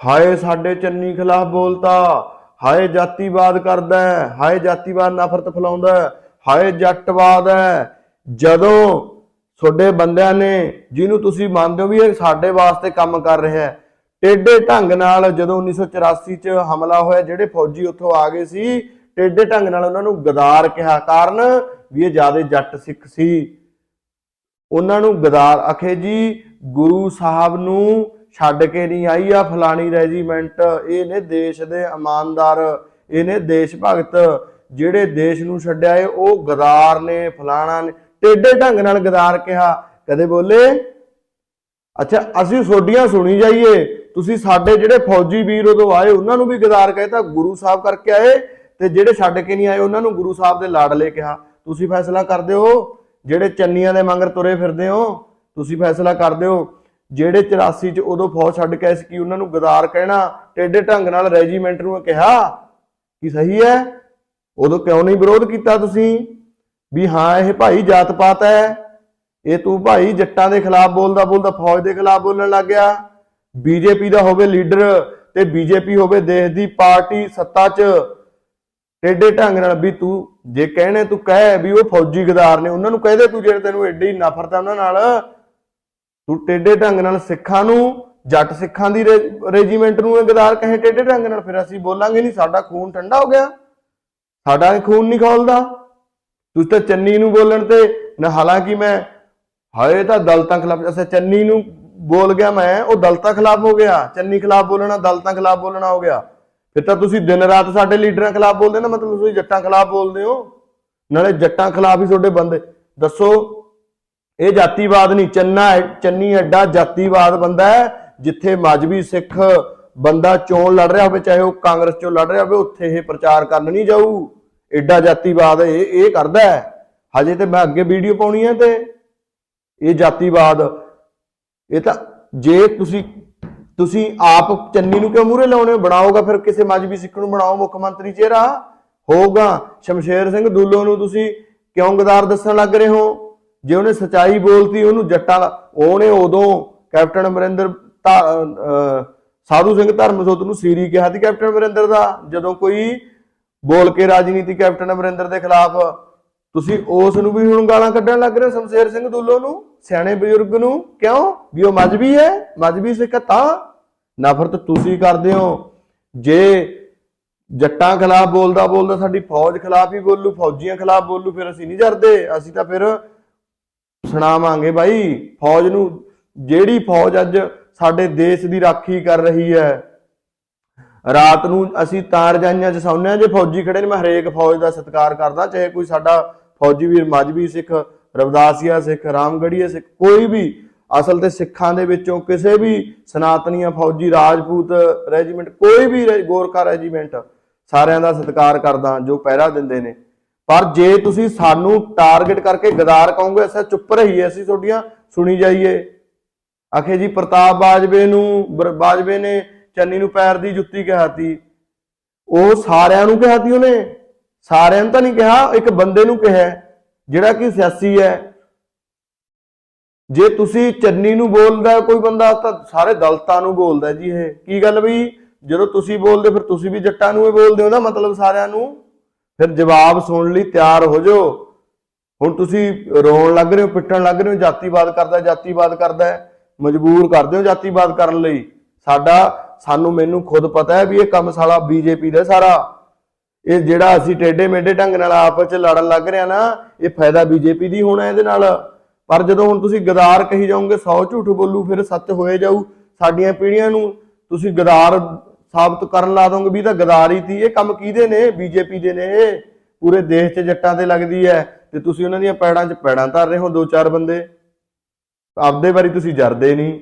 ਹਾਏ ਸਾਡੇ ਚੰਨੀ ਖਿਲਾਫ ਬੋਲਤਾ, ਹਾਏ ਜਾਤੀਵਾਦ ਕਰਦਾ ਹੈ, ਹਾਏ ਜਾਤੀਵਾਦ ਨਫ਼ਰਤ ਫੈਲਾਉਂਦਾ ਹੈ, ਹਾਏ ਜੱਟਵਾਦ ਹੈ। ਜਦੋਂ ਤੁਹਾਡੇ ਬੰਦਿਆਂ ਨੇ, ਜਿਹਨੂੰ ਤੁਸੀਂ ਮੰਨਦੇ ਹੋ ਵੀ ਇਹ ਸਾਡੇ ਵਾਸਤੇ ਕੰਮ ਕਰ ਰਿਹਾ ਹੈ, ਟੇਡੇ ਢੰਗ ਨਾਲ ਜਦੋਂ 1984 ਚ ਹਮਲਾ ਹੋਇਆ, ਜਿਹੜੇ ਫੌਜੀ ਉੱਥੋਂ ਆ ਗਏ ਸੀ, ਟੇਡੇ ਢੰਗ ਨਾਲ ਉਹਨਾਂ ਨੂੰ ਗਦਾਰ ਕਿਹਾ ਕਾਰਨ ਵੀ ਇਹ ਜ਼ਿਆਦਾ ਜੱਟ ਸਿੱਖ ਸੀ। ਉਹਨਾਂ ਨੂੰ ਗਦਾਰ ਆਖੇ ਜੀ, ਗੁਰੂ ਸਾਹਿਬ ਨੂੰ ਛੱਡ ਕੇ ਨਹੀਂ ਆਈ ਆ, ਫਲਾਣੀ ਰੈਜੀਮੈਂਟ, ਇਹ ਨੇ ਦੇਸ਼ ਦੇ ਇਮਾਨਦਾਰ, ਇਹ ਨੇ ਦੇਸ਼ ਭਗਤ, ਜਿਹੜੇ ਦੇਸ਼ ਨੂੰ ਛੱਡਿਆ ਏ, ਉਹ ਗਦਾਰ ਨੇ, ਫਲਾਣਾ ਨੇ ਟੇਡੇ ਢੰਗ ਨਾਲ ਗਦਾਰ ਕਿਹਾ। ਕਦੇ ਬੋਲੇ? ਅੱਛਾ, ਅਸੀਂ ਸੋਡੀਆਂ ਸੁਣੀ ਜਾਈਏ। ਤੁਸੀਂ ਸਾਡੇ ਜਿਹੜੇ ਫੌਜੀ ਵੀਰ ਉਦੋਂ ਆਏ, ਉਹਨਾਂ ਨੂੰ ਵੀ ਗਦਾਰ ਕਹਿਤਾ ਗੁਰੂ ਸਾਹਿਬ ਕਰਕੇ ਆਏ, ਤੇ ਜਿਹੜੇ ਛੱਡ ਕੇ ਨਹੀਂ ਆਏ, ਉਹਨਾਂ ਨੂੰ ਗੁਰੂ ਸਾਹਿਬ ਦੇ ਲਾਡਲੇ ਕਿਹਾ। ਤੁਸੀਂ ਫੈਸਲਾ ਕਰਦੇ ਹੋ? ਜਿਹੜੇ ਚੰਨੀਆਂ ਦੇ ਮੰਗਰ ਤੁਰੇ ਫਿਰਦੇ ਹੋ, ਤੁਸੀਂ ਫੈਸਲਾ ਕਰਦੇ ਹੋ। ਜਿਹੜੇ 84 ਚ ਉਦੋਂ ਫੌਜ ਛੱਡ ਕੇ ਆਏ ਸੀ, ਕੀ ਉਹਨਾਂ ਨੂੰ ਗਦਾਰ ਕਹਿਣਾ ਟੇਡੇ ਢੰਗ ਨਾਲ ਰੈਜੀਮੈਂਟ ਨੂੰ ਕਿਹਾ? ਕੀ ਸਹੀ ਹੈ? ਉਦੋਂ ਕਿਉਂ ਨਹੀਂ ਵਿਰੋਧ ਕੀਤਾ ਤੁਸੀਂ? ਵੀ ਹਾਂ, ਇਹ ਭਾਈ ਜਾਤ ਪਾਤ ਹੈ। ਇਹ ਤੂੰ ਭਾਈ ਜੱਟਾਂ ਦੇ ਖਿਲਾਫ ਬੋਲਦਾ ਬੋਲਦਾ ਫੌਜ ਦੇ ਖਿਲਾਫ ਬੋਲਣ ਲੱਗ ਗਿਆ। ਬੀਜੇਪੀ ਦਾ ਹੋਵੇ ਲੀਡਰ ਤੇ ਬੀਜੇਪੀ ਹੋਵੇ ਦੇਸ਼ ਦੀ ਪਾਰਟੀ ਸੱਤਾ 'ਚ ਟੇਡੇ ਢੰਗ ਨਾਲ ਵੀ ਤੂੰ ਜੇ ਕਹਿਣੇ ਤੂੰ ਕਹਿ ਵੀ ਉਹ ਫੌਜੀ ਗਦਾਰ ਨੇ, ਉਹਨਾਂ ਨੂੰ ਕਹਦੇ ਤੂੰ ਜਿਹੜੇ ਤੈਨੂੰ ਐਡੀ ਨਫ਼ਰਤ ਆ ਉਹਨਾਂ ਨਾਲ। ਤੂੰ ਟੇਡੇ ਢੰਗ ਨਾਲ ਸਿੱਖਾਂ ਨੂੰ, ਜੱਟ ਸਿੱਖਾਂ ਦੀ ਰੈਜੀਮੈਂਟ ਨੂੰ ਇਹ ਗਦਾਰ ਕਹੇ ਟੇਡੇ ਢੰਗ ਨਾਲ, ਫਿਰ ਅਸੀਂ ਬੋਲਾਂਗੇ ਨਹੀਂ, ਸਾਡਾ ਖੂਨ ਠੰਡਾ ਹੋ ਗਿਆ। ਸਾਡਾ ਖੂਨ ਨਹੀਂ ਖੋਲਦਾ। ਤੁਸੀਂ ਤਾਂ ਚੰਨੀ ਨੂੰ ਬੋਲਣ ਤੇ, ਨਾ ਹਾਲਾਂਕਿ ਮੈਂ, ਹਾਏ ਤਾਂ ਦਲਤਾਂ ਖਿਲਾਫ ਅਸੇ ਚੰਨੀ ਨੂੰ ਬੋਲ ਗਿਆ ਮੈਂ, ਉਹ ਦਲਤਾਂ ਖਿਲਾਫ ਹੋ ਗਿਆ। ਚੰਨੀ ਖਿਲਾਫ ਬੋਲਣਾ, ਦਲਤਾਂ ਖਿਲਾਫ ਬੋਲਣਾ ਹੋ ਗਿਆ। ਫਿਰ ਤਾਂ ਤੁਸੀਂ ਦਿਨ ਰਾਤ ਸਾਡੇ ਲੀਡਰਾਂ ਖਿਲਾਫ ਬੋਲਦੇ ਨਾ, ਮਤਲਬ ਤੁਸੀਂ ਜੱਟਾਂ ਖਿਲਾਫ ਬੋਲਦੇ ਹੋ। ਨਾਲੇ ਜੱਟਾਂ ਖਿਲਾਫ ਹੀ ਤੁਹਾਡੇ ਬੰਦੇ, ਦੱਸੋ ਇਹ ਜਾਤੀਵਾਦ ਨਹੀਂ, ਚੰਨਾ ਚੰਨੀ ਐਡਾ ਜਾਤੀਵਾਦ ਬੰਦਾ ਹੈ, ਜਿੱਥੇ ਮਜਬੀ ਸਿੱਖ ਬੰਦਾ ਚੋਣ ਲੜ ਰਿਹਾ ਹੋਵੇ, ਚਾਹੇ ਉਹ ਕਾਂਗਰਸ ਚੋਂ ਲੜ ਰਿਹਾ ਹੋਵੇ, ਉੱਥੇ ਇਹ ਪ੍ਰਚਾਰ ਕਰਨ ਨਹੀਂ ਜਾਊ। ਐਡਾ ਜਾਤੀਵਾਦ ਇਹ ਇਹ ਕਰਦਾ ਹੈ। ਹਜੇ ਤੇ ਮੈਂ ਅੱਗੇ ਵੀਡੀਓ ਪਾਉਣੀ ਹੈ ਤੇ ਇਹ ਜਾਤੀਵਾਦ, ਇਹ ਤਾਂ ਜੇ ਤੁਸੀਂ ਤੁਸੀਂ ਆਪ ਚੰਨੀ ਨੂੰ ਕਿਉਂ ਮੂਰੇ ਲਾਉਣੇ ਹੋ? ਬਣਾਓਗਾ ਫਿਰ ਕਿਸੇ ਮਜਬੀ ਸਿੱਖ ਨੂੰ, ਬਣਾਓ ਮੁੱਖ ਮੰਤਰੀ ਚਿਹਰਾ। ਹੋਊਗਾ, ਸ਼ਮਸ਼ੇਰ ਸਿੰਘ ਦੂਲੋ ਨੂੰ ਤੁਸੀਂ ਕਿਉਂ ਗਦਾਰ ਦੱਸਣ ਲੱਗ ਰਹੇ ਹੋ? ਜੇ ਉਹਨੇ ਸਚਾਈ ਬੋਲਤੀ, ਉਹਨੂੰ ਜੱਟਾਂ ਉਹਨੇ ਉਦੋਂ ਕੈਪਟਨ ਅਮਰਿੰਦਰ ਸਾਧੂ ਸਿੰਘ ਧਰਮਸੋਤ ਨੂੰ ਸੀਰੀ ਕਿਹਾ ਸੀ ਕੈਪਟਨ ਅਮਰਿੰਦਰ ਦਾ, ਜਦੋਂ ਕੋਈ ਬੋਲ ਕੇ ਰਾਜਨੀਤੀ ਕੈਪਟਨ ਅਮਰਿੰਦਰ ਦੇ ਖਿਲਾਫ ਤੁਸੀਂ ਉਸ ਨੂੰ ਵੀ ਹੁਣ ਗਾਲਾਂ ਕੱਢਣ ਲੱਗ ਰਹੇ ਹੋ, ਸ਼ਮਸ਼ੇਰ ਸਿੰਘ ਦੂਲੋ ਨੂੰ, ਸਿਆਣੇ ਬਜ਼ੁਰਗ ਨੂੰ, ਕਿਉਂ? ਵੀ ਉਹ ਮਜਬੀ ਹੈ ਮਜਬੀ ਸਿੱਖ ਤਾਂ ਨਫ਼ਰਤ ਤੁਸੀਂ ਕਰਦੇ ਹੋ। ਜੇ ਜੱਟਾਂ ਖਿਲਾਫ ਬੋਲਦਾ ਬੋਲਦਾ ਸਾਡੀ ਫੌਜ ਖਿਲਾਫ ਹੀ ਬੋਲੂ, ਫੌਜੀਆਂ ਖਿਲਾਫ ਬੋਲੂ, ਫਿਰ ਅਸੀਂ ਨਹੀਂ ਜਰਦੇ, ਅਸੀਂ ਤਾਂ ਫਿਰ ਸੁਣਾਵਾਂਗੇ ਬਾਈ। ਫੌਜ ਨੂੰ, ਜਿਹੜੀ ਫੌਜ ਅੱਜ ਸਾਡੇ ਦੇਸ਼ ਦੀ ਰਾਖੀ ਕਰ ਰਹੀ ਹੈ। ਰਾਤ ਨੂੰ ਅਸੀਂ ਤਾਂ ਰਜਾਈਆਂ ਚ ਸੌਂਦੇ ਹਾਂ, ਜੇ ਫੌਜੀ ਖੜੇ ਨੇ, ਮੈਂ ਹਰੇਕ ਫੌਜ ਦਾ ਸਤਿਕਾਰ ਕਰਦਾ, ਚਾਹੇ ਕੋਈ ਸਾਡਾ ਫੌਜੀ ਵੀਰ ਮਜਬੀ ਸਿੱਖ, ਰਵਦਾਸੀਆ ਸਿੱਖ, ਰਾਮਗੜੀਆ ਸਿੱਖ, ਕੋਈ ਵੀ ਅਸਲ ਤੇ ਸਿੱਖਾਂ ਦੇ ਵਿੱਚੋਂ ਕਿਸੇ ਵੀ ਸਨਾਤਨੀਆਂ ਫੌਜੀ, ਰਾਜਪੂਤ ਰੈਜੀਮੈਂਟ, ਕੋਈ ਵੀ ਰੈ- ਗੋਰਖਾ ਰੈਜੀਮੈਂਟ ਸਾਰਿਆਂ ਦਾ ਸਤਿਕਾਰ ਕਰਦਾ, ਜੋ ਪਹਿਰਾ ਦਿੰਦੇ ਨੇ। ਪਰ ਜੇ ਤੁਸੀਂ ਸਾਨੂੰ ਟਾਰਗੇਟ ਕਰਕੇ ਗਦਾਰ ਕਹੋਗੇ ਅਸਾਂ ਚੁੱਪ ਰਹੀਏ ਅਸੀਂ ਤੁਹਾਡੀਆਂ, ਸੁਣੀ ਜਾਈਏ। ਆਖੇ ਜੀ, ਪ੍ਰਤਾਪ ਬਾਜਵੇ ਨੂੰ ਬਾਜਵੇ ਨੇ ਚੰਨੀ ਨੂੰ ਪੈਰ ਦੀ ਜੁੱਤੀ ਕਹਾਤੀ। ਉਹ ਸਾਰਿਆਂ ਨੂੰ ਕਹਾਤੀ ਉਹਨੇ। ਸਾਰਿਆਂ ਨੂੰ ਤਾਂ ਨਹੀਂ ਕਿਹਾ ਇੱਕ ਬੰਦੇ ਨੂੰ ਕਿਹਾ ਜਿਹੜਾ ਕਿ ਸਿਆਸੀ ਹੈ। ਜੇ ਤੁਸੀਂ ਚੰਨੀ ਨੂੰ ਬੋਲਦਾ ਕੋਈ ਬੰਦਾ, ਤਾਂ ਸਾਰੇ ਦਲਤਾਂ ਨੂੰ ਬੋਲਦਾ ਜੀ ਇਹ। ਕੀ ਗੱਲ ਬਈ? ਜਦੋਂ ਤੁਸੀਂ ਬੋਲਦੇ, ਫਿਰ ਤੁਸੀਂ ਵੀ ਜੱਟਾਂ ਨੂੰ ਹੀ ਬੋਲਦੇ ਹੋ ਨਾ ਮਤਲਬ ਸਾਰਿਆਂ ਨੂੰ ਫਿਰ ਜਵਾਬ ਸੁਣਨ ਲਈ ਤਿਆਰ ਹੋ ਜਾਓ। ਹੁਣ ਤੁਸੀਂ ਰੋਣ ਲੱਗ ਰਹੇ ਹੋ, ਪਿੱਟਣ ਲੱਗ ਰਹੇ ਹੋ, ਜਾਤੀਵਾਦ ਕਰਦਾ ਜਾਤੀਵਾਦ ਕਰਦਾ ਮਜਬੂਰ ਕਰਦੇ ਹੋ ਜਾਤੀਵਾਦ ਕਰਨ ਲਈ। ਸਾਡਾ, ਸਾਨੂੰ ਮੈਨੂੰ ਖੁਦ ਪਤਾ ਹੈ ਵੀ ਇਹ ਕੰਮ ਸਾਲਾ ਬੀਜੇਪੀ ਦਾ ਸਾਰਾ। ਇਹ ਜਿਹੜਾ ਅਸੀਂ ਟੇਡੇ ਮੇਡੇ ਢੰਗ ਨਾਲ ਆਪਸ ਚ ਲੜਨ ਲੱਗ ਰਹੇ ਆ ਨਾ, ਇਹ ਫਾਇਦਾ ਬੀਜੇਪੀ ਦੀ ਹੋਣਾ ਇਹਦੇ ਨਾਲ। ਪਰ ਜਦੋਂ ਹੁਣ ਤੁਸੀਂ ਗਦਾਰ ਕਹੀ ਜਾਓਗੇ 100 ਝੂਠ ਬੋਲੂ, ਫਿਰ ਸੱਚ ਹੋਏ ਜਾਊ, ਸਾਡੀਆਂ ਪੀੜ੍ਹੀਆਂ ਨੂੰ ਤੁਸੀਂ ਗਦਾਰ ਸਾਬਤ ਕਰਨ ਲਾ ਦੋਗੇ ਵੀ ਤਾਂ ਗਦਾਰ ਹੀ ਸੀ। ਇਹ ਕੰਮ ਕਿਹਦੇ ਨੇ? ਬੀਜੇਪੀ ਦੇ ਨੇ ਇਹ। ਪੂਰੇ ਦੇਸ਼ 'ਚ ਜੱਟਾਂ ਤੇ ਲੱਗਦੀ ਹੈ। ਤੇ ਤੁਸੀਂ ਉਹਨਾਂ ਦੀਆਂ ਪੈੜਾਂ 'ਚ ਪੈੜਾਂ ਧਰ ਰਹੇ ਹੋ ਦੋ ਚਾਰ ਬੰਦੇ। ਆਪਦੇ ਵਾਰੀ ਤੁਸੀਂ ਜਰਦੇ ਨਹੀਂ।